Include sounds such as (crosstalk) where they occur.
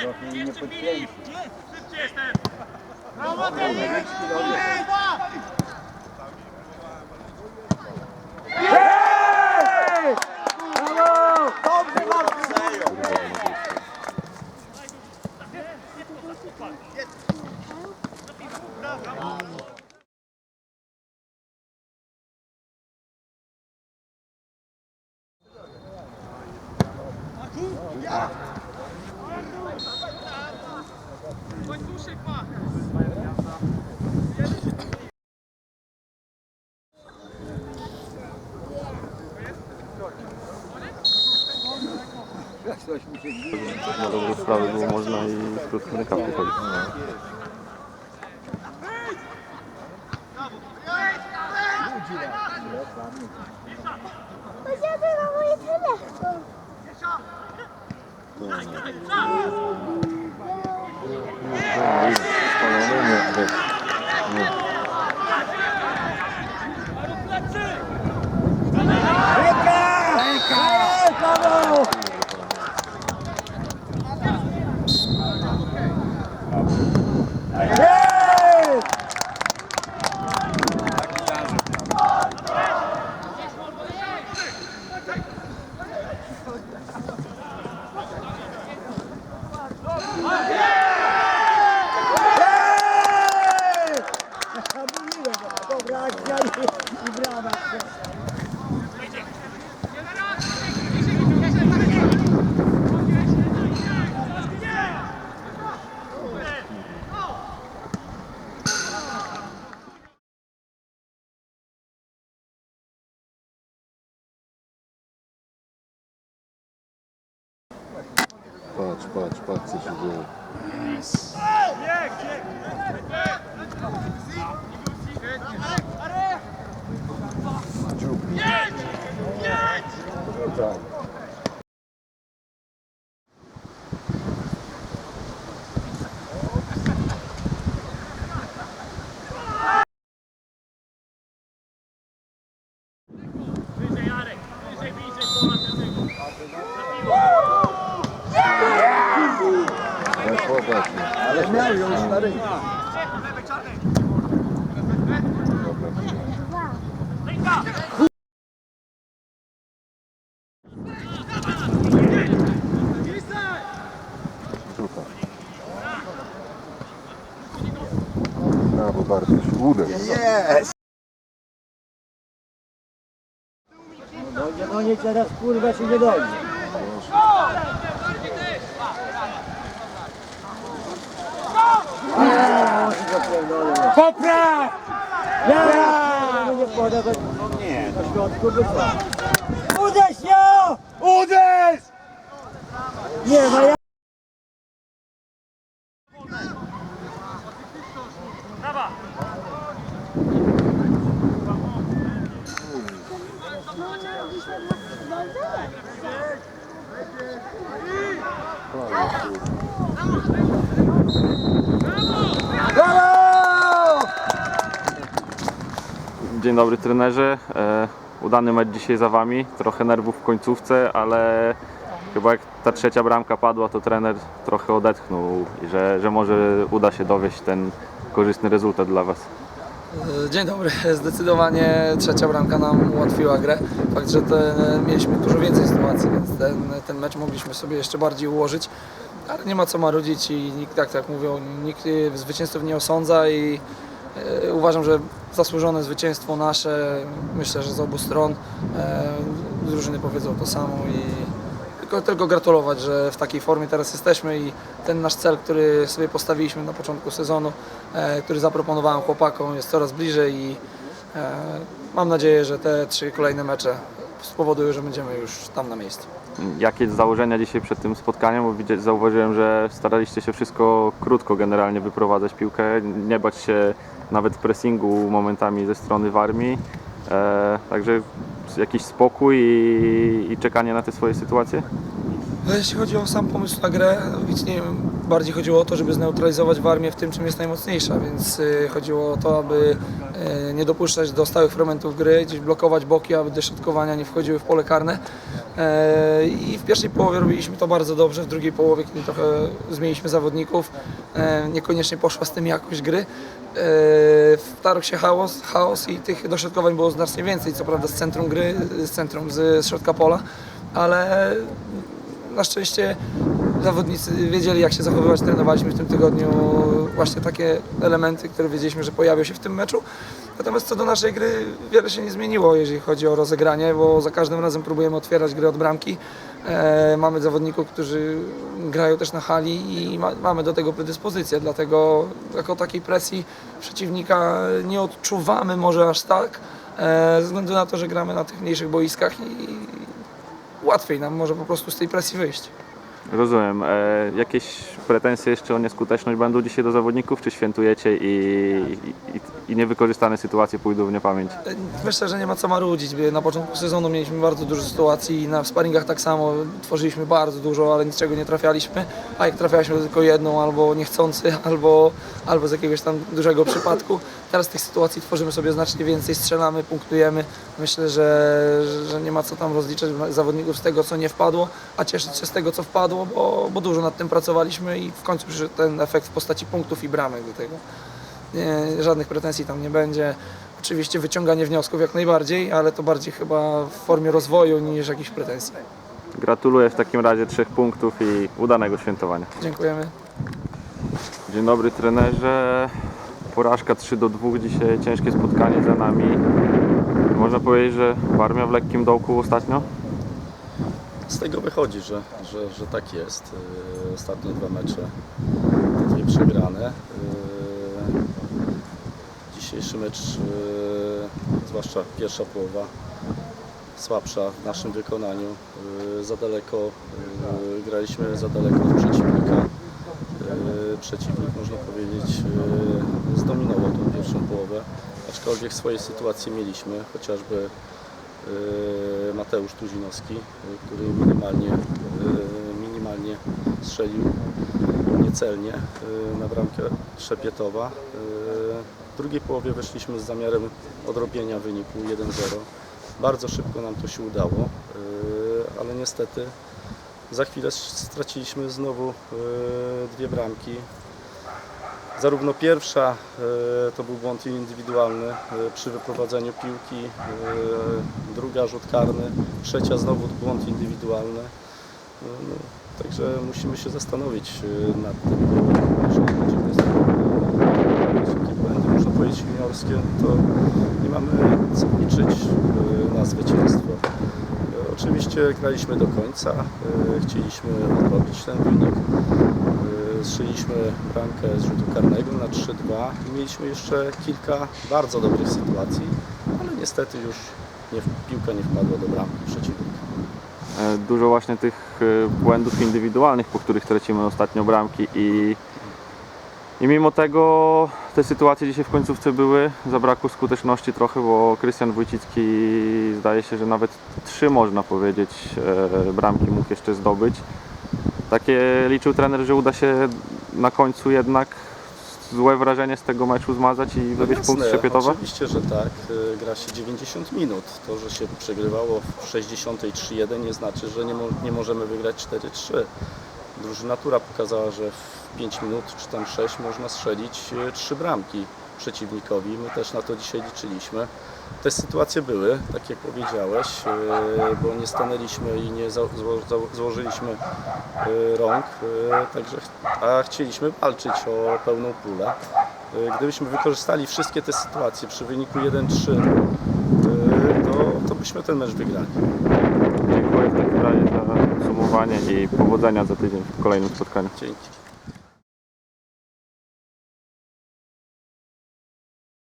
Jeszcze Filip! Szybciej jestem! Na dobrą sprawę było można i krótko na kapkę chodzić. Będziemy na mój telefon. Yeah. Patrz, patrz, patrz co się dzieje. Dziób. Tak. Wyżej, Jarek! Wyżej, bliżej, pola tego! Weszło. Ale miał ją stary. Żółta. Brawo Bartosz. No nie, no nie teraz kurwa się nie dojdzie. Popraw! Nie do... Środku co? Uderz ją! Uderz! Nie, no ja... Brawo! Dzień dobry trenerze. E, udany mecz dzisiaj za Wami. Trochę nerwów w końcówce, ale chyba jak ta trzecia bramka padła, to trener trochę odetchnął i że, że może uda się dowieść ten korzystny rezultat dla Was. Dzień dobry. Zdecydowanie trzecia bramka nam ułatwiła grę. Fakt, że te, mieliśmy dużo więcej sytuacji, więc ten, ten mecz mogliśmy sobie jeszcze bardziej ułożyć. Ale nie ma co marudzić i nikt, tak jak mówią, nikt e, zwycięzców nie osądza i e, uważam, że zasłużone zwycięstwo nasze, myślę, że z obu stron e, drużyny powiedzą to samo i tylko, tylko gratulować, że w takiej formie teraz jesteśmy i ten nasz cel, który sobie postawiliśmy na początku sezonu, e, który zaproponowałem chłopakom, jest coraz bliżej i e, mam nadzieję, że te trzy kolejne mecze spowodują, że będziemy już tam na miejscu. Jakie założenia dzisiaj przed tym spotkaniem? Bo zauważyłem, że staraliście się wszystko krótko generalnie wyprowadzać piłkę, nie bać się nawet pressingu momentami ze strony Warmii. E, także jakiś spokój i, i czekanie na te swoje sytuacje? No, jeśli chodzi o sam pomysł na grę, nic nie, bardziej chodziło o to, żeby zneutralizować Warmię w tym, czym jest najmocniejsza, więc y, chodziło o to, aby y, nie dopuszczać do stałych fragmentów gry, gdzieś blokować boki, aby dośrodkowania nie wchodziły w pole karne. E, I w pierwszej połowie robiliśmy to bardzo dobrze, w drugiej połowie, kiedy trochę zmieniliśmy zawodników, niekoniecznie poszła z tym jakość gry. Wtarł się chaos, chaos i tych dośrodkowań było znacznie więcej, co prawda z centrum gry, z centrum, z środka pola, ale na szczęście zawodnicy wiedzieli jak się zachowywać, trenowaliśmy w tym tygodniu właśnie takie elementy, które wiedzieliśmy, że pojawią się w tym meczu. Natomiast co do naszej gry wiele się nie zmieniło, jeżeli chodzi o rozegranie, bo za każdym razem próbujemy otwierać grę od bramki. E, mamy zawodników, którzy grają też na hali i ma, mamy do tego predyspozycję, dlatego jako takiej presji przeciwnika nie odczuwamy może aż tak, e, ze względu na to, że gramy na tych mniejszych boiskach i łatwiej nam może po prostu z tej presji wyjść. Rozumiem. E, jakieś pretensje jeszcze o nieskuteczność będą dzisiaj do zawodników, czy świętujecie i, i, i niewykorzystane sytuacje pójdą w niepamięć? Myślę, że nie ma co marudzić. Na początku sezonu mieliśmy bardzo dużo sytuacji i na sparingach tak samo tworzyliśmy bardzo dużo, ale niczego nie trafialiśmy. A jak trafialiśmy to tylko jedną, albo niechcący, (laughs) albo, albo z jakiegoś tam dużego przypadku. Teraz tych sytuacji tworzymy sobie znacznie więcej, strzelamy, punktujemy. Myślę, że, że nie ma co tam rozliczać zawodników z tego, co nie wpadło, a cieszyć się z tego, co wpadło, bo, bo dużo nad tym pracowaliśmy i w końcu przyszedł ten efekt w postaci punktów i bramek do tego. Nie, żadnych pretensji tam nie będzie. Oczywiście wyciąganie wniosków jak najbardziej, ale to bardziej chyba w formie rozwoju niż jakichś pretensji. Gratuluję w takim razie trzech punktów i udanego świętowania. Dziękujemy. Dzień dobry trenerze. Porażka 3 do 2 dzisiaj, ciężkie spotkanie za nami. Można powiedzieć, że Warmia w lekkim dołku ostatnio? Tego wychodzi, że, że, że tak jest. Yy, Ostatnie dwa mecze, te dwie przegrane. Yy, Dzisiejszy mecz, yy, zwłaszcza pierwsza połowa, słabsza w naszym wykonaniu. Za daleko, graliśmy za daleko od przeciwnika. Przeciwnik, można powiedzieć, zdominował tą pierwszą połowę, aczkolwiek swoje sytuacje mieliśmy, chociażby Mateusz Tuzinowski, który minimalnie, yy, minimalnie strzelił niecelnie yy, na bramkę Szepietowa. Yy, W drugiej połowie weszliśmy z zamiarem odrobienia wyniku 1-0. Bardzo szybko nam to się udało, ale niestety za chwilę straciliśmy znowu dwie bramki. Zarówno pierwsza e, to był błąd indywidualny e, przy wyprowadzeniu piłki, e, druga rzut karny, trzecia znowu błąd indywidualny. No, także musimy się zastanowić nad tym, jeżeli błędy, można powiedzieć juniorskie, to nie mamy co liczyć na zwycięstwo. Oczywiście graliśmy do końca, chcieliśmy odrobić ten wynik. Strzeliśmy bramkę z rzutu karnego na 3-2 i mieliśmy jeszcze kilka bardzo dobrych sytuacji, ale niestety już nie, piłka nie wpadła do bramki przeciwnika. E, Dużo właśnie tych e, błędów indywidualnych, po których tracimy ostatnio bramki i, i mimo tego te sytuacje dzisiaj w końcówce były, zabrakło skuteczności trochę, bo Krystian Wójcicki zdaje się, że nawet trzy można powiedzieć e, bramki mógł jeszcze zdobyć. Takie liczył trener, że uda się na końcu jednak złe wrażenie z tego meczu zmazać i wywieźć punkt Szepietowa? Oczywiście, że tak. Y, Gra się 90 minut. To, że się przegrywało w 63-1 nie znaczy, że nie, mo nie możemy wygrać 4-3. Drużyna Tura pokazała, że w 5 minut czy tam 6 można strzelić 3 bramki przeciwnikowi. My też na to dzisiaj liczyliśmy. Te sytuacje były, tak jak powiedziałeś, y, bo nie stanęliśmy i nie złożyliśmy y, rąk, y, także, a chcieliśmy walczyć o pełną pulę. Gdybyśmy wykorzystali wszystkie te sytuacje przy wyniku 1-3, y, to, to byśmy ten mecz wygrali. Dziękuję w takim razie za podsumowanie i powodzenia za tydzień w kolejnym spotkaniu. Dzięki.